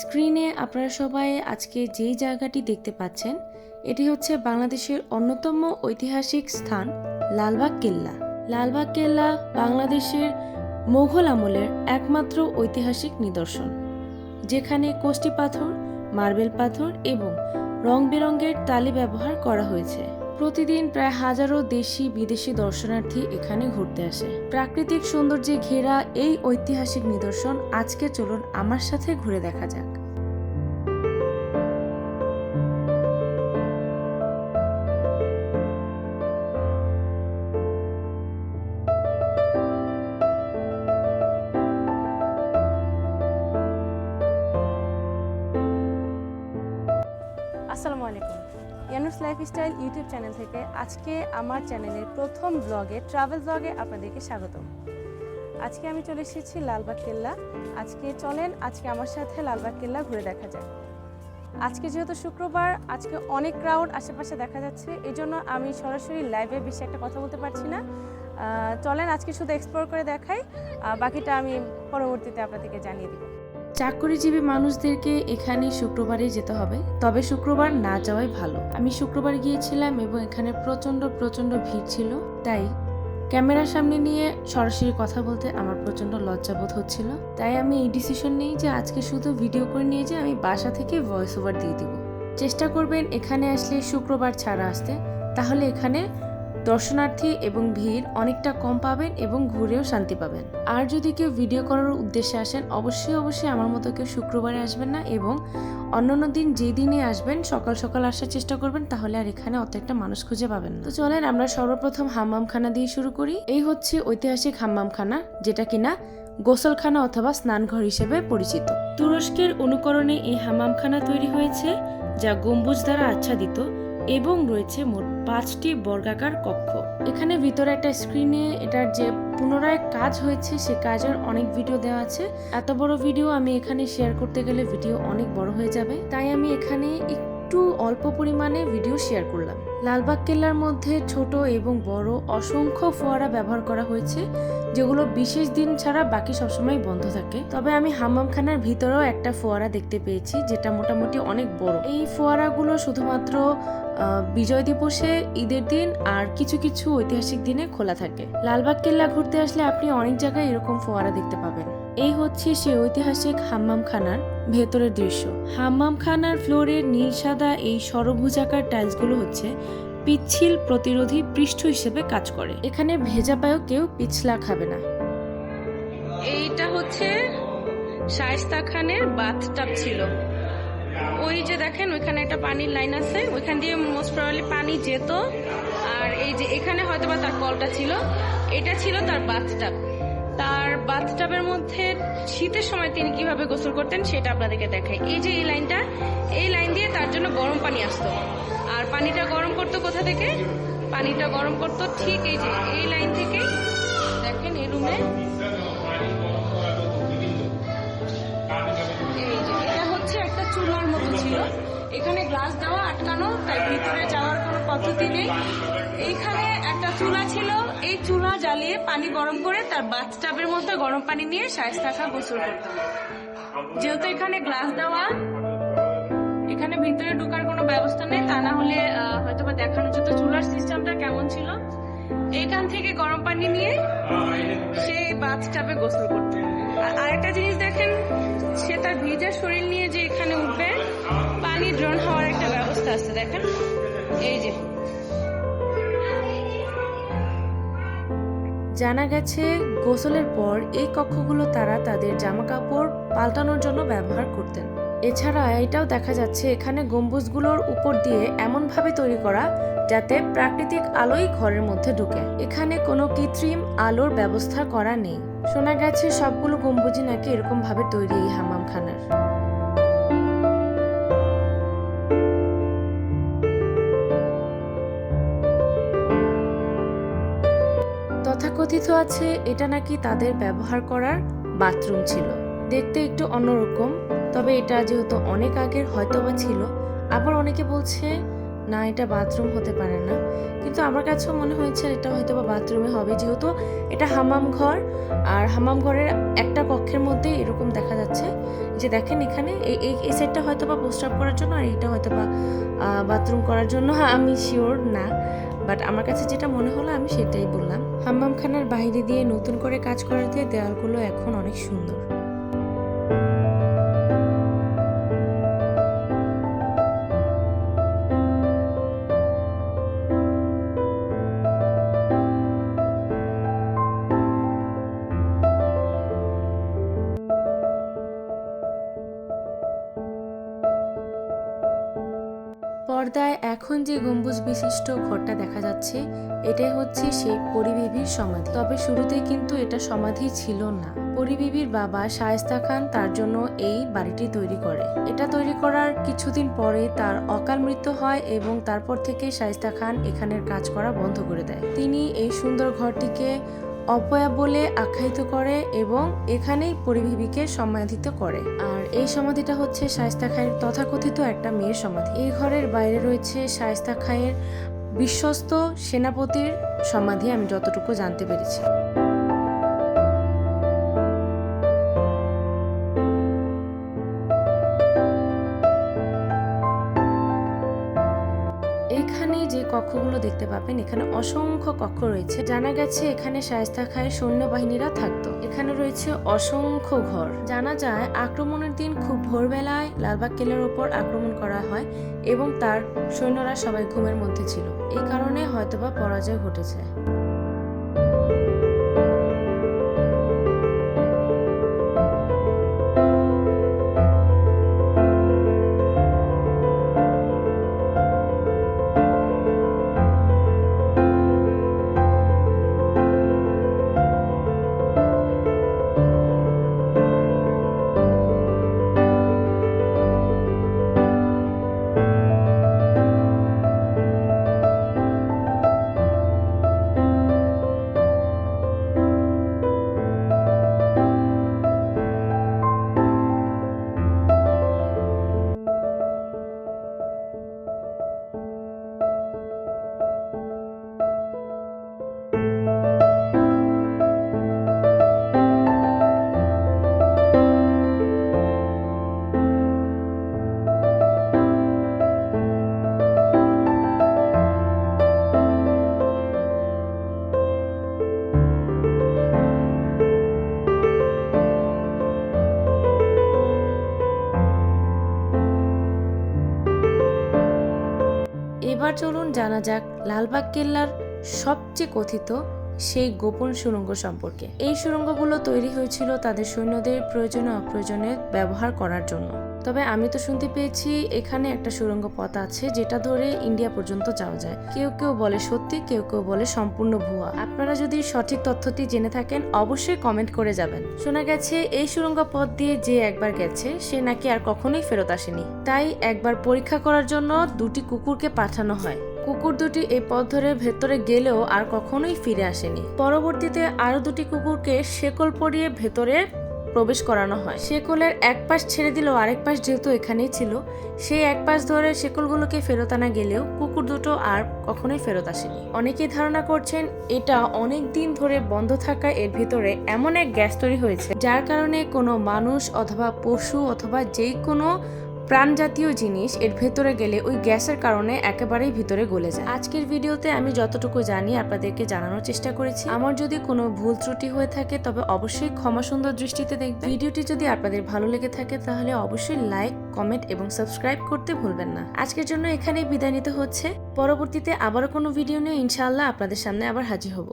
স্ক্রিনে আপনারা সবাই আজকে যেই জায়গাটি দেখতে পাচ্ছেন, এটি হচ্ছে বাংলাদেশের অন্যতম ঐতিহাসিক স্থান, লালবাগ কেল্লা। লালবাগ কেল্লা বাংলাদেশের মোঘল আমলের একমাত্র ঐতিহাসিক নিদর্শন, যেখানে কোষ্টি পাথর, মার্বেল পাথর এবং রং বেরঙের তালি ব্যবহার করা হয়েছে। প্রতিদিন প্রায় হাজারো দেশি বিদেশি দর্শনার্থী এখানে ঘুরতে আসে। প্রাকৃতিক সৌন্দর্যে ঘেরা এই ঐতিহাসিক নিদর্শন আজকে চলুন আমার সাথে ঘুরে দেখা যাক। ইয়ানুস লাইফস্টাইল ইউটিউব চ্যানেল থেকে আজকে আমার চ্যানেলের প্রথম ব্লগে ট্রাভেল ব্লগে আপনাদেরকে স্বাগতম। আজকে আমি চলে এসেছি লালবাগ কেল্লা। আজকে চলেন, আজকে আমার সাথে লালবাগ কেল্লা ঘুরে দেখা যায় আজকে যেহেতু শুক্রবার, আজকে অনেক ক্রাউড আশেপাশে দেখা যাচ্ছে এই জন্য আমি সরাসরি লাইভে বেশি একটা কথা বলতে পারছি না। চলেন, আজকে শুধু এক্সপ্লোর করে দেখাই। বাকিটা আমি পরবর্তীতে আপনাদেরকে জানিয়ে দিব। চাকরিজীবী মানুষদেরকে এখানে শুক্রবারে যেতে হবে, তবে শুক্রবার না যাওয়াই ভালো। আমি শুক্রবার গিয়েছিলাম এবং এখানে প্রচণ্ড প্রচণ্ড ভিড় ছিল, তাই ক্যামেরার সামনে নিয়ে সরাসরি কথা বলতে আমার প্রচণ্ড লজ্জাবোধ হচ্ছিল। তাই আমি এই ডিসিশন নিই যে আজকে শুধু ভিডিও করে নিয়ে যে আমি বাসা থেকে ভয়েস ওভার দিয়ে দিব। চেষ্টা করবেন এখানে আসলে শুক্রবার ছাড়া আসতে, তাহলে এখানে দর্শনার্থী এবং ভিড় অনেকটা কম পাবেন এবং ঘুরেও শান্তি পাবেন। আর যদি কেউ ভিডিও করার উদ্দেশ্যে আসেন, অবশ্যই অবশ্যই আমার মতো কেউ শুক্রবারে আসবেন না এবং অন্যান্য দিন যে দিনে আসবেন, সকাল সকাল আসার চেষ্টা করবেন, তাহলে আর এখানে অত একটা মানুষ খুঁজে পাবেন তো চলেন, আমরা সর্বপ্রথম হাম্মামখানা দিয়ে শুরু করি। এই হচ্ছে ঐতিহাসিক হাম্মামখানা, যেটা কিনা গোসলখানা অথবা স্নানঘর হিসেবে পরিচিত। তুরস্কের অনুকরণে এই হাম্মামখানা তৈরি হয়েছে, যা গম্বুজ দ্বারা আচ্ছাদিত। এবং রয়েছে মোট পাঁচটি বর্গাকার কক্ষ। এখানে ভিতরে একটা স্ক্রিনে এটার যে পুনরায় কাজ হয়েছে, সে কাজের অনেক ভিডিও দেওয়া আছে। এত বড় ভিডিও আমি এখানে শেয়ার করতে গেলে ভিডিও অনেক বড় হয়ে যাবে। তাই আমি এখানে একটু অল্প পরিমাণে ভিডিও শেয়ার করলাম। লালবাগ কেল্লার মধ্যে ছোট এবং বড় অসংখ্য ফোয়ারা ব্যবহার করা হয়েছে, যেগুলো বিশেষ দিন ছাড়া বাকি সবসময় বন্ধ থাকে। তবে আমি হাম্মামখানার ভিতরেও একটা ফোয়ারা দেখতে পেয়েছি, যেটা মোটামুটি অনেক বড়। এই ফোয়ারাগুলো শুধুমাত্র বিজয় দিবসে ঈদের দিন আর কিছু কিছু ঐতিহাসিক দিনে খোলা থাকে। লালবাগ কেল্লা ঘুরতে আসলে আপনি অনেক জায়গায় এরকম ফোয়ারা দেখতে পাবেন। এই হচ্ছে সেই ঐতিহাসিক হাম্মামখানার ভেতরের দৃশ্য। হাম্মামখানার ফ্লোরের নীল, সাদা এই সরভুজাকার টাইলসগুলো হচ্ছে পিচ্ছিল প্রতিরোধী পৃষ্ঠ হিসেবে কাজ করে। এখানে ভেজা পায়েও কেউ পিছলা খাবে না। এইটা হচ্ছে শায়স্তা খানের বাথটাব ছিল। ওই যে দেখেন, ওইখানে একটা পানির লাইন আছে। ওইখান দিয়ে মোস্ট প্রবাবলি পানি যেত। আর এই যে এখানে হয়তো বা তার কলটা ছিল, এটা ছিল তার বাথটাব তার বাথটাবের মধ্যে শীতের সময় তিনি কীভাবে গোসল করতেন সেটা আপনাদেরকে দেখাই। এই যে এই লাইনটা, এই লাইন দিয়ে তার জন্য গরম পানি আসতো। আর পানিটা গরম করতো কোথা থেকে? পানিটা গরম করতো ঠিক এই যে এই লাইন থেকে। দেখেন এই রুমে। এই যে এটা হচ্ছে একটা চুলার মতো ছিল। এখানে গ্লাস দেওয়া আটকানো, তাই ভিতরে যাওয়ার কোনো পদ্ধতি নেই। এইখানে একটা চুলা ছিল। এই চুলা জ্বালিয়ে পানি গরম করে তার বাথটাবের মধ্যে গরম পানি নিয়ে শায়স্তা খা গোসল করতো যেহেতু এখানে গ্লাস দেওয়া, এখানে ভিতরে ঢোকার কোনো ব্যবস্থা নেই। তা না হলে হয়তো বা দেখানো যেত চুলার সিস্টেমটা কেমন ছিল? এইখান থেকে গরম পানি নিয়ে সেই বাথটাবে গোসল করতো আর আরেকটা জিনিস দেখেন সে তার ভিজা শরীর নিয়ে যে এখানে উঠবে, পানি ড্রোন হওয়ার একটা ব্যবস্থা আছে। দেখেন, এই যে। জানা গেছে, গোসলের পর এই কক্ষগুলো তারা তাদের জামা কাপড় পাল্টানোর জন্য ব্যবহার করতেন। এছাড়া এটাও দেখা যাচ্ছে, এখানে গম্বুজগুলোর উপর দিয়ে এমনভাবে তৈরি করা যাতে প্রাকৃতিক আলোই ঘরের মধ্যে ঢুকে। এখানে কোনো কৃত্রিম আলোর ব্যবস্থা করা নেই। শোনা গেছে, সবগুলো গম্বুজই নাকি এরকম ভাবে তৈরি এই হামামখানার। তথাকথিত আছে, এটা নাকি তাদের ব্যবহার করার বাথরুম ছিল। দেখতে একটু অন্যরকম, তবে এটা যেহেতু অনেক আগের, হয়তোবা ছিল। আবার অনেকে বলছে, না, এটা বাথরুম হতে পারে না। কিন্তু আমার কাছেও মনে হয়েছে, এটা হয়তো বা বাথরুমে হবে। যেহেতু এটা হামাম ঘর, আর হামাম ঘরের একটা কক্ষের মধ্যে এরকম দেখা যাচ্ছে। যে দেখেন এখানে, এই এই সাইডটা হয়তো বা প্রস্রাব করার জন্য, আর এইটা হয়তো বা বাথরুম করার জন্য আমি শিওর না। বাট আমার কাছে যেটা মনে হলো, আমি সেটাই বললাম। হাম্মামখানার বাইরে দিয়ে নতুন করে কাজ করাতে দেওয়ালগুলো এখন অনেক সুন্দর। পর্দায় এখন যে গম্বুজ বিশিষ্ট ঘরটা দেখা যাচ্ছে, এটাই হচ্ছে সেই পরিবেবীর সমাধি। তবে শুরুতে কিন্তু এটা সমাধি ছিল না। পরিবেবীর বাবা শায়েস্তা খান তার জন্য এই বাড়িটি তৈরি করে। এটা তৈরি করার কিছুদিন পরে তার অকাল মৃত্যু হয় এবং তারপর থেকে শায়েস্তা খান এখানের কাজ করা বন্ধ করে দেয়। তিনি এই সুন্দর ঘরটিকে অপয়া বলে আখ্যায়িত করে এবং এখানেই পরিভীবিকে সমাধিত করে। আর এই সমাধিটা হচ্ছে শায়স্তা খায়ের তথাকথিত একটা মেয়ের সমাধি। এই ঘরের বাইরে রয়েছে শায়স্তা খায়ের বিশ্বস্ত সেনাপতির সমাধি, আমি যতটুকু জানতে পেরেছি। এখানে যে কক্ষগুলো দেখতে পাবেন, এখানে অসংখ্য কক্ষ রয়েছে। জানা গেছে এখানে শায়স্তা খায় সৈন্যবাহিনীরা থাকতো। এখানে রয়েছে অসংখ্য ঘর। জানা যায় আক্রমণের দিন খুব ভোরবেলায় লালবাগ কেলের উপর আক্রমণ করা হয় এবং তার সৈন্যরা সবাই ঘুমের মধ্যে ছিল। এই কারণে হয়তোবা পরাজয় ঘটেছে। এবার চলুন জানা যাক লালবাগ কেল্লার সবচেয়ে কথিত সেই গোপন সুরঙ্গ সম্পর্কে। এই সুরঙ্গগুলো তৈরি হয়েছিল তাদের সৈন্যদের প্রয়োজনে অপ্রয়োজনে ব্যবহার করার জন্য। তবে আমি তো শুনতে পেয়েছি এখানে একটা সুড়ঙ্গ পথ আছে যেটা ধরে ইন্ডিয়া পর্যন্ত যাওয়া যায়। কেউ কেউ বলে সত্যি, কেউ কেউ বলে সম্পূর্ণ ভুয়া। আপনারা যদি সঠিক তথ্যটি জেনে থাকেন, অবশ্যই কমেন্ট করে যাবেন। শোনা গেছে, এই সুড়ঙ্গ পথ দিয়ে যে একবার গেছে, সে নাকি আর কখনোই ফেরত আসেনি। তাই একবার পরীক্ষা করার জন্য দুটি কুকুরকে পাঠানো হয়। কুকুর দুটি এই পথ ধরে ভেতরে গেলেও আর কখনোই ফিরে আসেনি। পরবর্তীতে আরও দুটি কুকুরকে শেকল পরিয়ে ভেতরে প্রবেশ করানো হয়। শেকলের এক পাশ ছেড়ে দিলেও আরেক পাশ যেহেতু এখানেই ছিল, সেই এক পাশ ধরে শেকলগুলোকে ফেরত আনা গেলেও কুকুর দুটো আর কখনোই ফেরত আসেনি। অনেকেই ধারণা করছেন এটা অনেক দিন ধরে বন্ধ থাকা এর ভিতরে এমন এক গ্যাস তৈরি হয়েছে, যার কারণে কোনো মানুষ অথবা পশু অথবা যেই কোনো প্রাণ জাতীয় জিনিস, এর ভেতরে গেলে ওই গ্যাসের কারণে একেবারেই ভিতরে গলে যায়। আজকের ভিডিওতে আমি যতটুকু জানি আপনাদেরকে জানানোর চেষ্টা করেছি। আমার যদি কোনো ভুল ত্রুটি হয়ে থাকে, তবে অবশ্যই ক্ষমা সুন্দর দৃষ্টিতে দেখবেন। ভিডিওটি যদি আপনাদের ভালো লেগে থাকে, তাহলে অবশ্যই লাইক, কমেন্ট এবং সাবস্ক্রাইব করতে ভুলবেন না। আজকের জন্য এখানেই বিদায় নিতে হচ্ছে। পরবর্তীতে আবারও কোনো ভিডিও নিয়ে ইনশাআল্লাহ আপনাদের সামনে আবার হাজির হব।